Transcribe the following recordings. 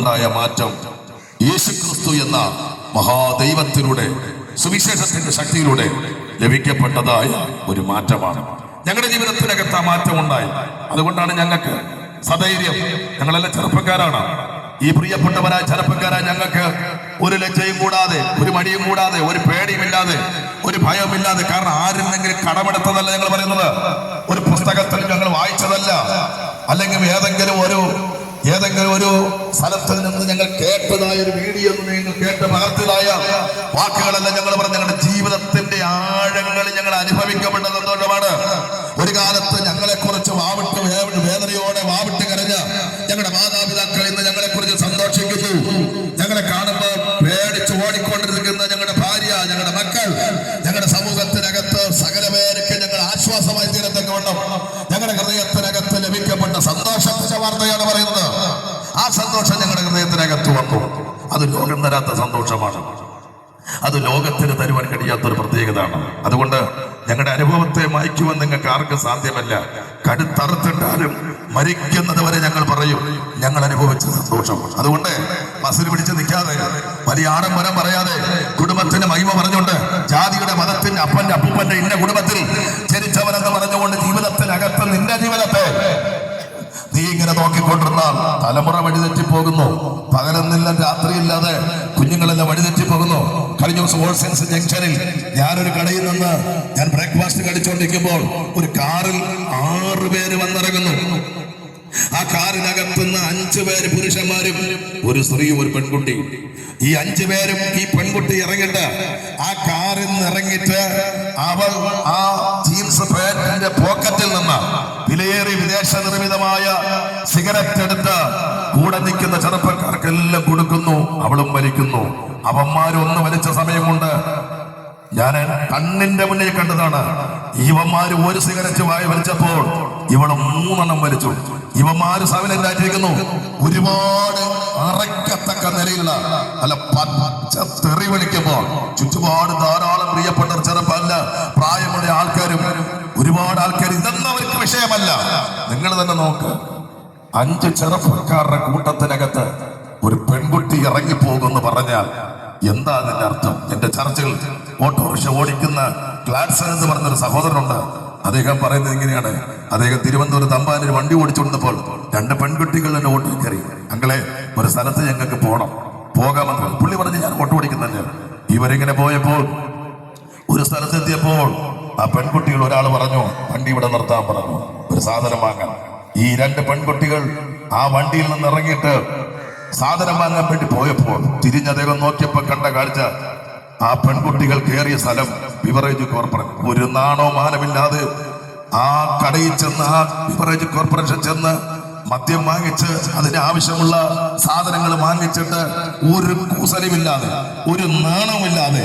ജീവിതത്തിലുണ്ടായ മാറ്റം യേശുക്രിസ്തു എന്ന മഹാദൈവത്തിലൂടെ സുവിശേഷത്തിന്റെ ശക്തിയിലൂടെ ലഭിക്കപ്പെട്ടതായ ഒരു മാറ്റമാണ്. ഞങ്ങളുടെ ജീവിതത്തിനകത്ത് ആ മാറ്റം ഉണ്ടായി. അതുകൊണ്ടാണ് ഞങ്ങൾക്ക് സധൈര്യം. ഞങ്ങളെല്ലാം ചെറുപ്പക്കാരാണ്. ഈ പ്രിയപ്പെട്ടവരായ ചെറുപ്പക്കാരായ ഞങ്ങൾക്ക് ഒരു ലജ്ജയും കൂടാതെ ഒരു മടിയും കൂടാതെ ഒരു പേടിയുമില്ലാതെ ഒരു ഭയമില്ലാതെ കാരണം ആരില്ലെങ്കിലും കടമെടുത്തതല്ല ഞങ്ങൾ പറയുന്നത്. ഒരു പുസ്തകത്തിൽ ഞങ്ങൾ വായിച്ചതല്ല. അല്ലെങ്കിൽ ഏതെങ്കിലും ഒരു ഏതെങ്കിലും ഒരു സ്ഥലത്തിൽ നിന്ന് ഞങ്ങൾ കേട്ടതായ ഒരു വീഡിയോ നിങ്ങൾ കേട്ട് പകർത്തിയതായ വാക്കുകളെല്ലാം ഞങ്ങൾ പറഞ്ഞു. ഞങ്ങളുടെ ജീവിതത്തിന്റെ ആഴങ്ങളിൽ ഞങ്ങൾ അനുഭവിക്കപ്പെട്ട സന്തോഷമാണ്. ഒരു കാലത്ത് ഞങ്ങളെ കുറിച്ച് വാവിട്ട് വേദനയോടെ വാവിട്ട് കരഞ്ഞ ഞങ്ങളുടെ മാതാപിതാക്കൾ ഇന്ന് ഞങ്ങളെ കുറിച്ച് സന്തോഷിക്കുന്നു. ഞങ്ങളെ കാണുമ്പോൾ പേടിച്ച് ഓടിക്കൊണ്ടിരിക്കുന്ന ഞങ്ങളുടെ ഭാര്യ ഞങ്ങളുടെ മക്കൾ ഞങ്ങളുടെ സമൂഹത്തിനകത്ത് സകല പേരൊക്കെ ഞങ്ങൾ ആശ്വാസമായി തീരത്തക്കവണ്ണം ഞങ്ങളുടെ ഹൃദയത്തിനകത്ത് ലഭിക്കപ്പെട്ട സന്തോഷത്തിന്റെ വാർത്തയാണ് പറയുന്നത്. സന്തോഷം ഞങ്ങളുടെ ഹൃദയത്തിനകത്ത് വന്നു അത് ലോകം തരാത്ത സന്തോഷമാണ്. അത് ലോകത്തിന് തരുവാൻ കഴിയാത്തൊരു പ്രത്യേകതയാണ്. അതുകൊണ്ട് ഞങ്ങളുടെ അനുഭവത്തെ മായ്ക്കുവാൻ നിങ്ങൾക്ക് ആർക്കും സാധ്യമല്ല. കടുത്തറുത്തിട്ടാലും മരിക്കുന്നത് വരെ ഞങ്ങൾ പറയും ഞങ്ങൾ അനുഭവിച്ച സന്തോഷം. അതുകൊണ്ട് മസിൽ പിടിച്ച് നിൽക്കാതെ വലിയ ആഡംബരം പറയാതെ കുടുംബത്തിന് മഹിമ പറഞ്ഞുകൊണ്ട് ജാതിയുടെ മതത്തിന്റെ അപ്പന്റെ അപ്പൂപ്പന്റെ ഇന്ന കുടുംബത്തിൽ ജനിച്ചവനെന്ന് പറഞ്ഞുകൊണ്ട് ജീവിതത്തിനകത്ത് നിന്റെ ജീവിതത്തെ നീ ഇങ്ങനെ നോക്കിക്കൊണ്ടിരുന്നാൽ തലമുറ വഴിതെറ്റി പോകുന്നു പകലെന്നില്ല രാത്രിയില്ലാതെ കുഞ്ഞുങ്ങളെല്ലാം വഴിതെറ്റി പോകുന്നു കഴിഞ്ഞ ദിവസം ഓൾസൻസ് ജംഗ്ഷനിൽ ഞാനൊരു കടയിൽ നിന്ന് ഞാൻ ബ്രേക്ക്ഫാസ്റ്റ് കഴിച്ചുകൊണ്ടിരിക്കുമ്പോൾ ഒരു കാറിൽ ആറ് പേര് വന്നിറങ്ങുന്നു. ആ കാറിനകത്തുന്ന അഞ്ചു പേര് പുരുഷന്മാരും ഒരു സ്ത്രീയും ഒരു പെൺകുട്ടി. ഈ അഞ്ചു പേരും ഈ പെൺകുട്ടി ഇറങ്ങിട്ട് ആ കാറിൽ നിന്ന് അവൾ ആ ജീൻസ് പാന്റിന്റെ പോക്കറ്റിൽ നിന്ന് വിലയേറി വിദേശ നിർമ്മിതമായ സിഗരറ്റ് എടുത്ത് കൂടെ നിൽക്കുന്ന ചെറുപ്പക്കാർക്കെല്ലാം കൊടുക്കുന്നു അവളും വലിക്കുന്നു. അവന്മാരൊന്ന് വലിച്ച സമയം കൊണ്ട് ഞാൻ കണ്ണിന്റെ മുന്നിൽ കണ്ടതാണ്. ഇവന്മാര് ഒരു സിഗരറ്റ് വായി വലിച്ചപ്പോൾ ഇവൾ മൂന്നെണ്ണം വലിച്ചു. ഇവന്മാര് സവനല്ലാറ്റിരിക്കുന്നു ഒരുപാട് അറയ്ക്കത്തക്ക നിലയിലുള്ള അല്ല പച്ച തെറി വിളിക്കുമ്പോൾ ചുറ്റുപാട് ധാരാളം പ്രിയപ്പെട്ട ചെറുപ്പല്ല പ്രായമുള്ള ആൾക്കാരും ഒരുപാട് ആൾക്കാർ ഇതൊന്നും അവർക്ക് വിഷയമല്ല. നിങ്ങൾ തന്നെ നോക്ക് അഞ്ച് ചെറുപ്പക്കാരുടെ കൂട്ടത്തിനകത്ത് ഒരു പെൺകുട്ടി ഇറങ്ങിപ്പോകുമെന്ന് പറഞ്ഞാൽ എന്താ അതിന്റെ അർത്ഥം? എന്റെ ചർച്ചിൽ ഓട്ടോറിക്ഷ ഓടിക്കുന്ന ഗ്ലാഡ്സൺ എന്ന് പറഞ്ഞൊരു സഹോദരനുണ്ട്. അദ്ദേഹം പറയുന്നത് ഇങ്ങനെയാണ്. അദ്ദേഹം തിരുവനന്തപുരം തമ്പാനിൽ വണ്ടി ഓടിച്ചുകൊണ്ടപ്പോൾ രണ്ട് പെൺകുട്ടികൾ എന്നെ ഓട്ടോ കയറി. അങ്ങളെ ഒരു സ്ഥലത്ത് ഞങ്ങൾക്ക് പോകണം പോകാമെന്ന് പറഞ്ഞു. പുള്ളി പറഞ്ഞ് ഞാൻ ഓട്ടോ ഓടിക്കുന്നില്ല ഇവരിങ്ങനെ പോയപ്പോൾ ഒരു സ്ഥലത്തെത്തിയപ്പോൾ ആ പെൺകുട്ടികൾ ഒരാൾ പറഞ്ഞു വണ്ടി ഇവിടെ നിർത്താൻ പറഞ്ഞു. ഒരു സാധനം വാങ്ങാൻ. ഈ രണ്ട് പെൺകുട്ടികൾ ആ വണ്ടിയിൽ നിന്ന് ഇറങ്ങിയിട്ട് സാധനം വാങ്ങാൻ വേണ്ടി പോയപ്പോൾ തിരിഞ്ഞ അദ്ദേഹം നോക്കിയപ്പോൾ കണ്ട കാഴ്ച ആ പെൺകുട്ടികൾ കയറിയ സ്ഥലം ബിവറേജ് കോർപ്പറേഷൻ ഒരു നാണോ മാനമില്ലാതെ ആ കടയിൽ ചെന്ന് ആ ബിവറേജ് കോർപ്പറേഷൻ ചെന്ന് മദ്യം വാങ്ങിച്ച് അതിന് ആവശ്യമുള്ള സാധനങ്ങൾ വാങ്ങിച്ചിട്ട് ഒരു കൂസലുമില്ലാതെ ഒരു നാണവുമില്ലാതെ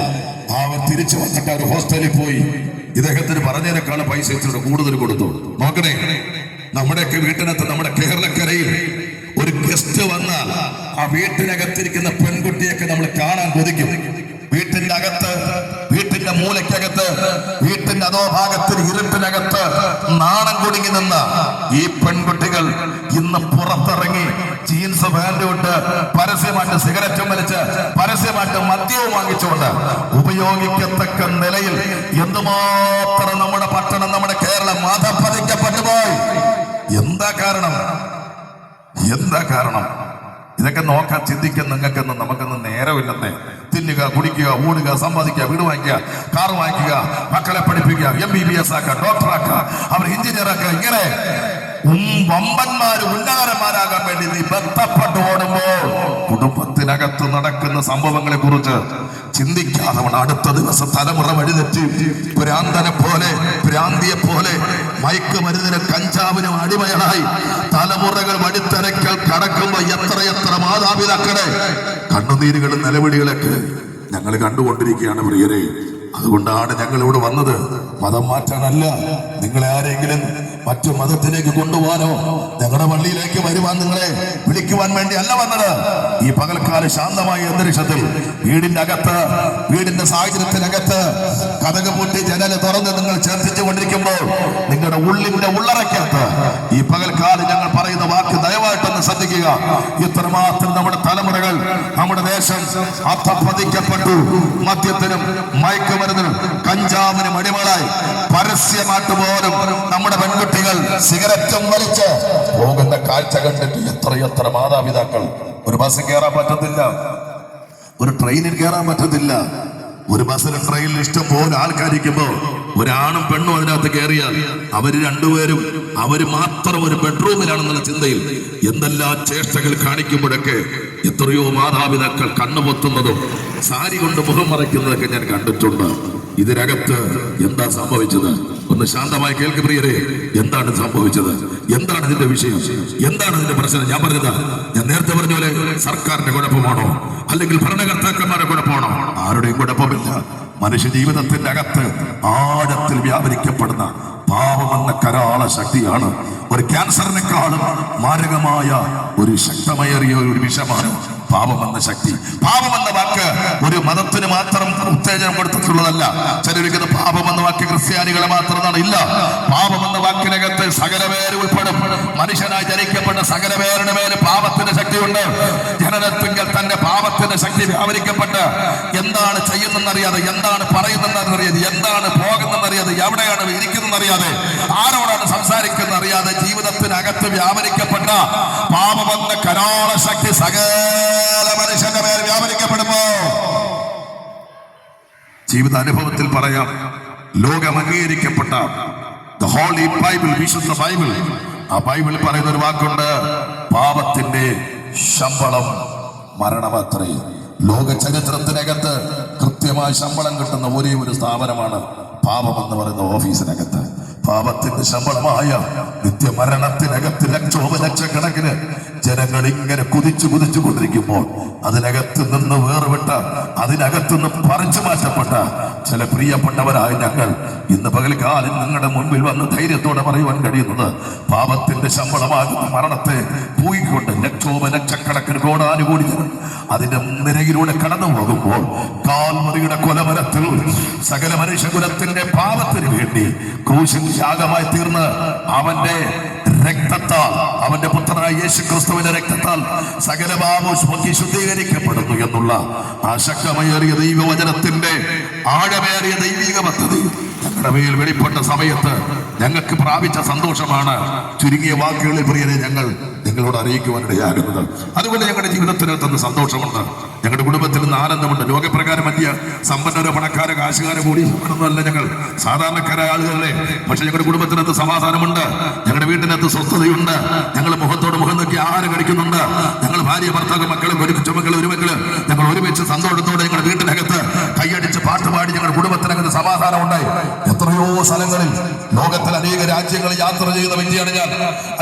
അവൻ തിരിച്ചു വന്നിട്ട് ഒരു ഹോസ്റ്റലിൽ പോയി. ഇദ്ദേഹത്തിന് പറഞ്ഞതിനേക്കാൾ പൈസ ഇച്ചിരി കൂടുതൽ കൊടുത്തു. നോക്കണേ നമ്മുടെയൊക്കെ വീട്ടിനകത്ത് നമ്മുടെ കേരളക്കരയിൽ ഒരു ഗസ്റ്റ് വന്നാൽ ആ വീട്ടിനകത്തിരിക്കുന്ന പെൺകുട്ടിയൊക്കെ നമ്മൾ കാണാൻ കൊതിക്കും. വീട്ടിന്റെ അകത്ത് വീട്ടിന്റെ മൂലയ്ക്കകത്ത് വീട്ടിന്റെ അതോ ഭാഗത്തിന് ഇരുപ്പിനകത്ത് നാണം കുടുങ്ങി നിന്ന ഈ പെൺകുട്ടികൾ ഇന്ന് പുറത്തിറങ്ങി ജീൻസ് ഇട്ട് പരസ്യമായിട്ട് സിഗരറ്റും വലിച്ച് പരസ്യമായിട്ട് മദ്യവും വാങ്ങിച്ചുകൊണ്ട് ഉപയോഗിക്കത്തക്ക നിലയിൽ എന്തുമാത്രം നമ്മുടെ പട്ടണം നമ്മുടെ കേരളം മാതപ്പതിക്കപ്പെട്ടു പോയി. എന്താ കാരണം? എന്താ കാരണം? ഇതൊക്കെ നോക്കാൻ ചിന്തിക്കാൻ നിങ്ങൾക്കൊന്നും നമുക്കൊന്നും നേരമില്ലെന്നേ. തിന്നുക കുടിക്കുക ഓടുക സമ്പാദിക്കുക വീട് വാങ്ങിക്കുക കാർ വാങ്ങിക്കുക മക്കളെ പഠിപ്പിക്കുക എം ബി ബി എസ് ആക്കുക ഡോക്ടറാക്കുക അവർ എഞ്ചിനീയർ ആക്കുക ഇങ്ങനെ. വമ്പന്മാര് ഉന്നതന്മാരാകാൻ വേണ്ടി നീ ബന്ധപ്പെട്ട് ഓടുമ്പോൾ കുടുംബത്തിനകത്ത് നടക്കുന്ന സംഭവങ്ങളെ കുറിച്ച് ചിന്തിക്കാതെ അടുത്ത ദിവസം തലമുറ വഴിതെറ്റി ഭ്രാന്തനെ പോലെ ഭ്രാന്തിയെ പോലെ മയക്കുമരുന്നിനും കഞ്ചാവിനും അടിമയായി തലമുറകൾ വഴിത്തരക്കൽ കടക്കുമ്പോ എത്രയെത്ര മാതാപിതാക്കളെ കണ്ണുനീരുകളും നിലവിളികളൊക്കെ ഞങ്ങൾ കണ്ടുകൊണ്ടിരിക്കുകയാണ് പ്രിയരെ. അതുകൊണ്ടാണ് ഞങ്ങൾ ഇവിടെ വന്നത്. മതം മാറ്റാനല്ല. നിങ്ങളെ ആരെങ്കിലും മറ്റു മതത്തിലേക്ക് കൊണ്ടുപോകാനോ ഞങ്ങളുടെ പള്ളിയിലേക്ക് വരുവാൻ നിങ്ങളെ വിളിക്കുവാൻ വേണ്ടി അല്ല വന്നത്. ഈ പകൽക്കാല ശാന്തമായ അന്തരീക്ഷത്തിൽ വീടിന്റെ അകത്ത് വീടിന്റെ സാഹചര്യത്തിനകത്ത് കഥക പൂട്ടി ജനൽ തുറന്ന് നിങ്ങൾ ചേർത്തിച്ചു കൊണ്ടിരിക്കുമ്പോൾ നിങ്ങളുടെ ഉള്ളിന്റെ ഉള്ളറയ്ക്കകത്ത് ഈ പകൽക്കാലം ഞങ്ങൾ പറയുന്ന വാക്ക് ദയവായിട്ടൊന്ന് ശ്രദ്ധിക്കുക. ഇത്രമാത്രം നമ്മുടെ തലമുറകൾ നമ്മുടെ ദേശം അധപ്പതിക്കപ്പെട്ടു മദ്യത്തിനും മയക്കുമരുന്നിനും കഞ്ചാവിനും അടിമകളായി പരസ്യമായിട്ട് പോലും നമ്മുടെ പെൺകുട്ടികൾ സിഗരറ്റും വലിച്ച് പോകുന്ന കാഴ്ച കണ്ടിട്ട് എത്രയെത്ര മാതാപിതാക്കൾ ഒരു ബസ് കയറാൻ പറ്റത്തില്ല. ഒരു ട്രെയിനിൽ കയറാൻ പറ്റത്തില്ല. ഒരു ബസ്സിൽ ട്രെയിനിൽ ഇഷ്ടം പോലെ ആൾക്കാരിക്കുമ്പോ ഒരാണും പെണ്ണും അതിനകത്ത് കയറിയാൽ അവർ രണ്ടുപേരും അവർ മാത്രം ഒരു ബെഡ്റൂമിലാണെന്നുള്ള ചിന്തയിൽ എന്തെല്ലാം ചേഷ്ടകൾ കാണിക്കുമ്പോഴൊക്കെ എത്രയോ മാതാപിതാക്കൾ കണ്ണുപൊത്തുന്നതും സാരി കൊണ്ട് മുഖം മറയ്ക്കുന്നതൊക്കെ ഞാൻ കണ്ടിട്ടുണ്ട്. ഇതിനകത്ത് എന്താ സംഭവിച്ചത്? ഒന്ന് ശാന്തമായി കേൾക്ക് പ്രിയരെ. എന്താണ് സംഭവിച്ചത്? എന്താണ് ഇതിന്റെ വിഷയം? എന്താണ് ഇതിന്റെ പ്രശ്നം? ഞാൻ പറഞ്ഞത് ഞാൻ നേരത്തെ പറഞ്ഞ പോലെ സർക്കാരിന്റെ കുഴപ്പമാണോ? അല്ലെങ്കിൽ ഭരണകർത്താക്കന്മാരുടെ കുഴപ്പമാണോ? ആരുടെയും കുഴപ്പമില്ല. മനുഷ്യ ജീവിതത്തിന്റെ അകത്ത് ആഴത്തിൽ വ്യാപരിക്കപ്പെടുന്ന പാപമെന്ന കരാള ശക്തിയാണ്. ഒരു ക്യാൻസറിനെക്കാളും മാരകമായ ഒരു ശക്തമേറിയ ഒരു വിഷമാണ് പാപമെന്ന ശക്തി. പാപമെന്ന വാക്ക് ഒരു മതത്തിന് മാത്രം ഉത്തേജനം കൊടുത്തിട്ടുള്ളതല്ല. ചിലരിക്കുന്ന പാപമെന്ന വാക്ക് ക്രിസ്ത്യാനികളെ മാത്രമാണ്. ഇല്ല പാപമെന്ന വാക്കിനകത്ത് സകലപേര് ഉൾപ്പെടും. മനുഷ്യനായി ജനിക്കപ്പെട്ട സകല പേരുടെ മേലും പാപത്തിന്റെ ശക്തിയുണ്ട്. ജനനത്തിങ്കൽ തന്റെ പാപത്തിന്റെ ശക്തി വ്യാപരിക്കപ്പെട്ട് എന്താണ് ചെയ്യുന്നതെന്നറിയാതെ എന്താണ് പറയുന്നതെന്നറിയാതെ എന്താണ് പോകുന്നതെന്നറിയാതെ എവിടെയാണ് ഇരിക്കുന്നതെന്നറിയാതെ ആരോടാണ് സംസാരിക്കുന്നതെന്നറിയാതെ ജീവിതത്തിനകത്ത് വ്യാപരിക്കപ്പെട്ട പാപമെന്ന കരാള ശക്തി സകല മനുഷ്യന്റെ മേൽ വ്യാപരിക്കപ്പെടുമ്പോ ജീവിതാനുഭവത്തിൽ പറയാം ലോകം അംഗീകരിക്കപ്പെട്ട ദ ഹോളി ബൈബിൾ വിശുദ്ധ ബൈബിൾ ആ ബൈബിൾ പറയുന്ന ഒരു വാക്കുണ്ട്. പാപത്തിന്റെ ശമ്പളം മരണമാത്രേ. ലോക ചരിത്രത്തിനകത്ത് കൃത്യമായി ശമ്പളം കിട്ടുന്ന ഒരേ ഒരു സ്ഥാപനമാണ് പാപം എന്ന് പറയുന്ന ഓഫീസിനകത്ത്. പാപത്തിന്റെ ശമ്പളമായ നിത്യമരണത്തിനകത്ത് ലക്ഷോപലക്ഷക്കണക്കിന് ജനങ്ങൾ ഇങ്ങനെ കുതിച്ചു കുതിച്ചു കൊണ്ടിരിക്കുമ്പോൾ അതിനകത്ത് നിന്ന് വേർവിട്ട അതിനകത്ത് നിന്ന് പറിച്ചു മാറ്റപ്പെട്ട ചില പ്രിയപ്പെട്ടവരായ ഞങ്ങൾ ഇന്ന് പകൽക്കാലം നിങ്ങളുടെ മുൻപിൽ വന്ന് ധൈര്യത്തോടെ പറയുവാൻ കഴിയുന്നത് പാപത്തിന്റെ ശമ്പളമാകുന്ന മരണത്തെ പൂയിക്കൊണ്ട് ലക്ഷോപലക്ഷക്കണക്കിന് കോടാനുകൂടി ജനം അതിന്റെ നിരയിലൂടെ കടന്നു പോകുമ്പോൾ കാൽമറിയുടെ കൊലമരത്തിൽ സകല മനുഷ്യകുലത്തിന്റെ പാപത്തിന് വേണ്ടി ക്രൂശിൽ യാഗമായി തീർന്ന് അവന്റെ രക്തത്താൽ അവന്റെ പുത്രനായ യേശു ക്രിസ്തുവിന്റെ രക്തത്താൽ സകല പാപവും ശുദ്ധീകരിക്കപ്പെടുന്നു എന്നുള്ള ആ ശക്തമേറിയ ദൈവവചനത്തിന്റെ ആഴമേറിയ ദൈവിക പദ്ധതി. ഞങ്ങളുടെ മേൽ വെളിപ്പെട്ട സമയത്ത് ഞങ്ങൾക്ക് പ്രാപിച്ച സന്തോഷമാണ്. ചുരുങ്ങിയ വാക്കുകളിൽ പ്രിയരെ ഞങ്ങൾ നിങ്ങളോട് അറിയിക്കുവാനിടയാകുന്നത് അതുപോലെ ഞങ്ങളുടെ ജീവിതത്തിന് തന്ന സന്തോഷമുണ്ട്. ഞങ്ങളുടെ കുടുംബത്തിൽ നിന്ന് ആനന്ദമുണ്ട്. ലോകപ്രകാരം വലിയ സമ്പന്നരോ പണക്കാരോ കാശുകാരോ കൂടി ഒന്നുമല്ല ഞങ്ങൾ. സാധാരണക്കാരായ ആളുകളെ പക്ഷെ ഞങ്ങളുടെ കുടുംബത്തിനകത്ത് സമാധാനമുണ്ട്. ഞങ്ങളുടെ വീട്ടിനകത്ത് സ്വസ്ഥതയുണ്ട്. ഞങ്ങൾ മുഖത്തോട് മുഖം നോക്കി ആഹാരം കഴിക്കുന്നുണ്ട്. ഞങ്ങൾ ഭാര്യ ഭർത്താവ് മക്കളും ഒരു ചുമക്കൾ ഒരു മക്കൾ ഞങ്ങൾ ഒരുമിച്ച് സന്തോഷത്തോടെ ഞങ്ങളുടെ വീട്ടിനകത്ത് കൈയടിച്ച് പാട്ടുപാടി ഞങ്ങളുടെ കുടുംബത്തിനകത്ത് സമാധാനം ഉണ്ടായി എത്രയോ സ്ഥലങ്ങളിൽ ലോകത്തിൽ അനേക രാജ്യങ്ങൾ യാത്ര ചെയ്യുന്ന വ്യക്തിയാണ് ഞാൻ.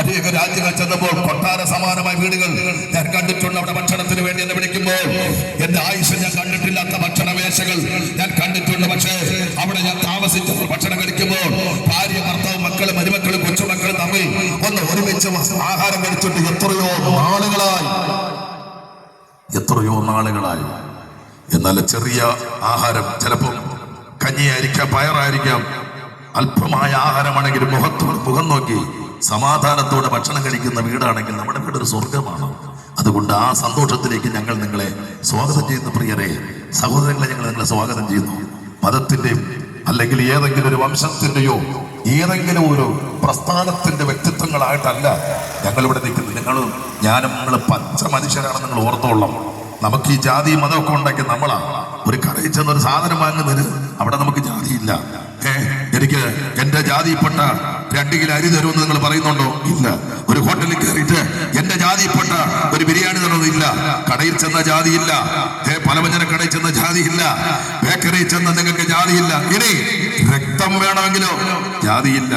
അനേക രാജ്യങ്ങൾ ചെന്നപ്പോൾ കൊട്ടാര സമാനമായ വീടുകൾ ഞാൻ കണ്ടിട്ടുണ്ട്. അവിടെ ഭക്ഷണത്തിന് വേണ്ടി എന്നെ വിളിക്കുമ്പോൾ എന്റെ ആയുഷ്യം ഞാൻ കണ്ടിട്ടില്ലാത്ത ഭക്ഷണമേശകൾ ഞാൻ കണ്ടിട്ടുണ്ട്. പക്ഷേ അവിടെ ഞാൻ താമസിച്ചപ്പോൾ ഭക്ഷണം കഴിക്കുമ്പോൾ ഭാര്യ ഭർത്താവ് മക്കളും മരുമക്കളും കൊച്ചുമക്കളും തമ്മിൽ ഒന്ന് ഒരുമിച്ച് ആഹാരം കഴിച്ചിട്ട് എത്രയോ നാളുകളായി. എത്രയോ നാളുകളായി. എന്നാൽ ചെറിയ ആഹാരം ചിലപ്പോൾ കഞ്ഞിയായിരിക്കാം പയറായിരിക്കാം അല്പമായ ആഹാരമാണെങ്കിലും മുഖത്തോട് മുഖം നോക്കി സമാധാനത്തോടെ ഭക്ഷണം കഴിക്കുന്ന വീടാണെങ്കിൽ നമ്മുടെ വീട് ഒരു സ്വർഗമാണ് അതുകൊണ്ട് ആ സന്തോഷത്തിലേക്ക് ഞങ്ങൾ നിങ്ങളെ സ്വാഗതം ചെയ്യുന്ന പ്രിയരെ. സഹോദരങ്ങളെ ഞങ്ങൾ നിങ്ങളെ സ്വാഗതം ചെയ്യുന്നു. മതത്തിന്റെയും അല്ലെങ്കിൽ ഏതെങ്കിലും ഒരു വംശത്തിന്റെയോ ഏതെങ്കിലും ഒരു പ്രസ്ഥാനത്തിന്റെ വ്യക്തിത്വങ്ങളായിട്ടല്ല ഞങ്ങൾ ഇവിടെ നിൽക്കുന്നത്. നിങ്ങൾ ഞാനും നിങ്ങൾ പച്ച മനുഷ്യരാണെന്ന് നിങ്ങൾ ഓർത്തോളം നമുക്ക് ഈ ജാതി മതമൊക്കെ ഉണ്ടാക്കി നമ്മളാണ് ഒരു കടയിൽ ചെന്ന് ഒരു സാധനം വാങ്ങുന്നതിന് അവിടെ നമുക്ക് ജാതിയില്ല. എനിക്ക് എന്റെ ജാതിപ്പെട്ട രണ്ട് കിലോ അരി തരുമെന്ന് നിങ്ങൾ പറയുന്നുണ്ടോ? ഇല്ല. ഒരു ഹോട്ടലിൽ കയറിയിട്ട് എന്റെ ജാതിപ്പെട്ട ഒരു ബിരിയാണി തരുന്നത് ഇല്ല. കടയിൽ ചെന്ന ജാതിയില്ല. ഏ പലവ്യഞ്ജന കടയിൽ ചെന്ന ജാതിയില്ല. ബേക്കറിയിൽ ചെന്ന നിങ്ങൾക്ക് ജാതിയില്ല. ഇനി രക്തം വേണമെങ്കിലോ? ജാതിയില്ല.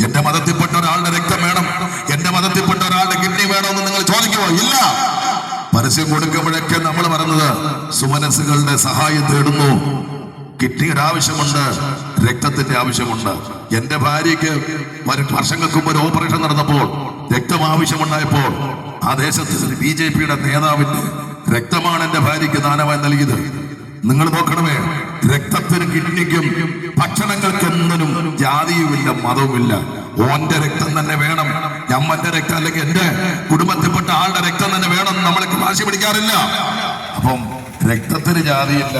എന്റെ മതത്തിൽപ്പെട്ട ഒരാളുടെ രക്തം വേണം. എന്റെ മതത്തിൽപ്പെട്ട ഒരാളുടെ കിഡ്നി വേണമെന്ന് നിങ്ങൾ ചോദിക്കുമോ ഇല്ല. പരസ്യം കൊടുക്കുമ്പോഴൊക്കെ നമ്മൾ പറഞ്ഞത് സുമനസ്സുകളുടെ സഹായം തേടുന്നു. കിഡ്നിയുടെ ആവശ്യമുണ്ട് രക്തത്തിന്റെ ആവശ്യമുണ്ട്. എന്റെ ഭാര്യയ്ക്ക് വർഷങ്ങൾക്ക് മുമ്പ് ഒരു ഓപ്പറേഷൻ നടന്നപ്പോൾ രക്തം ആവശ്യമുണ്ടായപ്പോൾ ആ ദേശത്ത് ബി ജെ പിയുടെ നേതാവിന്റെ രക്തമാണ് എന്റെ ഭാര്യയ്ക്ക് ദാനമായി നൽകിയത്. നിങ്ങൾ നോക്കണമേ രക്തത്തിന് കിഡ്നിക്കും ഭക്ഷണങ്ങൾക്കൊന്നിനും ജാതിയുമില്ല മതവുമില്ല. ഓന്റെ രക്തം തന്നെ വേണം. ഞമ്മന്റെ രക്തം അല്ലെങ്കിൽ എന്റെ കുടുംബത്തിൽപ്പെട്ട ആളുടെ രക്തം തന്നെ വേണം. നമ്മളെ വാശി പിടിക്കാറില്ല. അപ്പം രക്തത്തിന് ജാതിയില്ല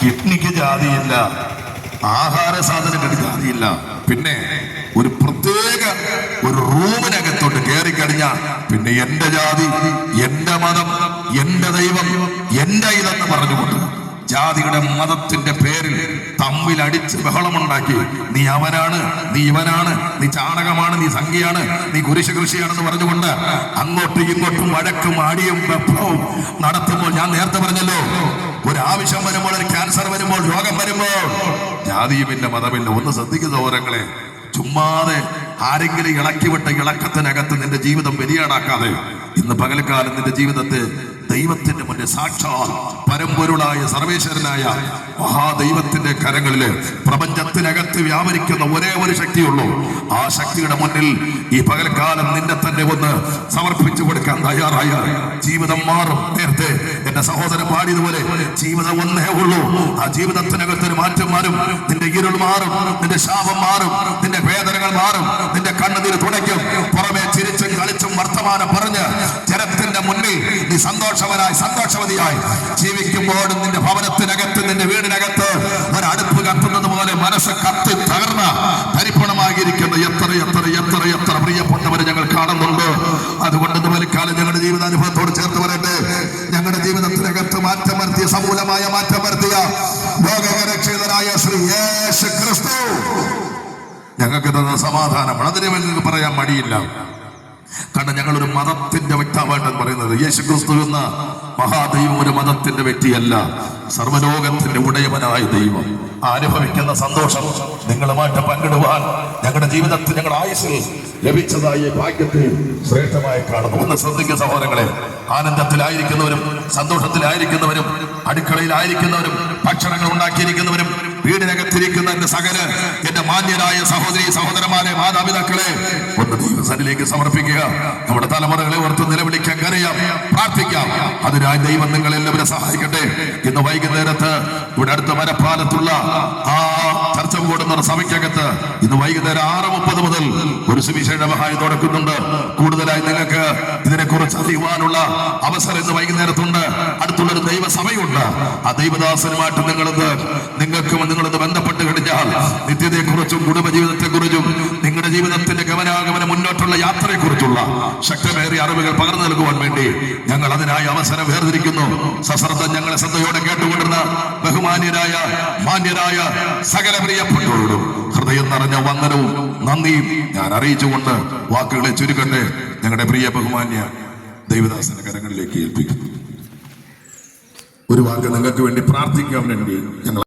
കിഡ്നിക്ക് ജാതിയില്ല ആഹാര സാധനങ്ങൾക്ക് ജാതിയില്ല. പിന്നെ ഒരു പ്രത്യേക ഒരു റൂമിനകത്തോട്ട് കയറി കഴിഞ്ഞാൽ പിന്നെ എന്റെ ജാതി എന്റെ മതം എന്റെ ദൈവം എന്റെ ഇതെന്ന് പറഞ്ഞുകൊണ്ട് ജാതിയുടെ മതത്തിന്റെ പേരിൽ തമ്മിൽ അടിച്ച് ബഹളമുണ്ടാക്കി നീ അവനാണ് നീ ഇവനാണ് നീ ചാണകമാണ് നീ സംഖ്യയാണ് നീ കുരിശ കൃഷിയാണെന്ന് പറഞ്ഞുകൊണ്ട് അങ്ങോട്ടും ഇങ്ങോട്ടും വഴക്കും അടിയും വെപ്ലവും നടത്തുമ്പോൾ ഞാൻ നേരത്തെ പറഞ്ഞല്ലോ ഒരു ആവശ്യം വരുമ്പോൾ ഒരു ക്യാൻസർ വരുമ്പോൾ രോഗം വരുമ്പോൾ ജാതിയുമില്ല മതമില്ല ഒന്ന് ശ്രദ്ധിക്കുക ഓരങ്ങളെ ചുമ്മാതെ ആരെങ്കിലും ഇളക്കി വിട്ട ഇളക്കത്തിനകത്ത് നിന്റെ ജീവിതം വെരിയാടാക്കാതെ ഇന്ന് പകൽക്കാലം നിന്റെ ജീവിതത്തെ ദൈവത്തിന്റെ മുന്നിൽ സാക്ഷാൽ പരമ്പൊരുളായ സർവേശ്വരനായ മഹാദൈവത്തിന്റെ കരങ്ങളിൽ പ്രപഞ്ചത്തിനകത്ത് വ്യാപരിക്കുന്ന ഒരേ ഒരു ശക്തിയുള്ളൂ. ആ ശക്തിയുടെ മുന്നിൽ ഈ പകൽക്കാലം നിന്നെ തന്നെ ഒന്ന് സമർപ്പിച്ചു കൊടുക്കാൻ തയ്യാറായ ജീവിതം മാറും. നേരത്തെ എന്റെ സഹോദരൻ പാടിയതുപോലെ ജീവിതം ഒന്നേ ഉള്ളൂ. ആ ജീവിതത്തിനകത്ത് ഒരു മാറ്റം മാറും. നിന്റെ ഇരുൾ മാറും. നിന്റെ ശാപം മാറും. നിന്റെ വേദനകൾ മാറും. നിന്റെ കണ്ണുനീര് തുടയ്ക്കും പുറമെ ചിരിച്ചും കളിച്ചും വർത്തമാനം പറഞ്ഞ് മുന്നിൽ നീ സന്തോഷവനായി സന്തോഷവതിയായി ജീവിക്കുമ്പോൾ നിന്റെ ഭവനത്തിനകത്ത് നിന്റെ വീടിനകത്ത് ഒരടുപ്പ് കത്തുന്നത് പോലെ മനസ്സ് കത്തി തകർന്ന പരിപൂർണമാകിയിരിക്കുന്നു എത്ര എത്ര എത്ര എത്ര പ്രിയപ്പെട്ടവരെ ഞങ്ങൾ കാണുന്നുണ്ട്. അതുകൊണ്ട് വലിക്കാലം ഞങ്ങളുടെ ജീവിതാനുഭവത്തോട് ചേർത്ത് വരട്ടെ ഞങ്ങളുടെ ജീവിതത്തിനകത്ത് മാറ്റം വരുത്തിയ സമൂലമായ മാറ്റം വരുത്തിയ ലോകരക്ഷിതനായ ശ്രീ യേശു ക്രിസ്തു ഞങ്ങൾക്ക് തന്ന സമാധാനം വേണ്ടി പറയാൻ മടിയില്ല. കാരണം ഞങ്ങൾ ഒരു മതത്തിന്റെ വ്യക്തമായിട്ടാണ് പറയുന്നത്. യേശു ക്രിസ്തു എന്ന മഹാദൈവം ഒരു മതത്തിന്റെ വ്യക്തിയല്ല. സർവലോകത്തിന്റെ ഉടയവനായ ദൈവം. അനുഭവിക്കുന്ന സന്തോഷം നിങ്ങളുമായിട്ട് പങ്കിടുവാൻ ഞങ്ങളുടെ ജീവിതത്തിൽ ഞങ്ങളുടെ ആയുസ്സിൽ ലഭിച്ചതായ ഭാഗ്യത്തെ ശ്രേഷ്ഠമായി കാണുന്നു. ഒന്ന് ശ്രദ്ധിക്കുന്ന സഹോദരങ്ങളെ. ആനന്ദത്തിലായിരിക്കുന്നവരും സന്തോഷത്തിലായിരിക്കുന്നവരും അടുക്കളയിലായിരിക്കുന്നവരും ഭക്ഷണങ്ങൾ ഉണ്ടാക്കിയിരിക്കുന്നവരും വീടിനകത്തിരിക്കുന്ന എന്റെ സകല എന്റെ മാന്യരായ സഹോദരി സഹോദരന്മാരെ മാതാപിതാക്കളെ ഒന്ന് ദൈവസനിലേക്ക് സമർപ്പിക്കുക. നമ്മുടെ തലമുറകളെ ഓർത്ത് നിലവിളിക്കാൻ കരയാം. പ്രാർത്ഥിക്കാം. അതിനായി ദൈവം നിങ്ങൾ എല്ലാവരും സഹായിക്കട്ടെ. ഇന്ന് വൈകുന്നേരത്ത് ഇവിടെ അടുത്ത മരപ്പാലത്തുള്ള ആ ചർച്ച കൂടുന്ന സഭയ്ക്കകത്ത് ഇന്ന് വൈകുന്നേരം ആറ് മുപ്പത് മുതൽ ഒരു സുവിശേഷ മഹായി തുടക്കുന്നുണ്ട്. കൂടുതലായി നിങ്ങൾക്ക് ഇതിനെക്കുറിച്ച് അറിയുവാനുള്ള അവസരം ഇന്ന് വൈകുന്നേരത്തുണ്ട്. അടുത്തുള്ളൊരു ദൈവസഭയുണ്ട്. ആ ദൈവദാസനുമായിട്ട് നിങ്ങളിന്ന് നിങ്ങൾക്കും നിങ്ങളിന്ന് ബന്ധപ്പെട്ട് കഴിഞ്ഞാൽ നിത്യതയെക്കുറിച്ചും കുടുംബജീവിതത്തെക്കുറിച്ചും നിങ്ങളുടെ ജീവിതത്തിന്റെ ഗമനാഗമന മുന്നോട്ടുള്ള യാത്രയെക്കുറിച്ചുള്ള ശക്തമേറിയ അറിവുകൾ പകർന്നു നൽകുവാൻ വേണ്ടി ഞങ്ങൾ അതിനായി അവസരം വേർതിരിക്കുന്നു. സശ്രദ്ധം ഞങ്ങളെ ശ്രദ്ധയോടെ കേട്ടുകൊണ്ടിരുന്ന ബഹുമാന്യരായ മാന്യരായ സകല പ്രിയപ്പെട്ടവരോടും ഹൃദയം നിറഞ്ഞ വന്ദനവും നന്ദിയും ഞാൻ അറിയിച്ചുകൊണ്ട് വാക്കുകളെ ചുരുക്കട്ടെ ഞങ്ങളുടെ പ്രിയ ബഹുമാന്യ ദൈവദാസന കരങ്ങളിലേക്ക് ഏൽപ്പിക്കുന്നു. ഒരു വാക്ക് നിങ്ങൾക്ക് വേണ്ടി പ്രാർത്ഥിക്കാൻ വേണ്ടി ഞങ്ങൾ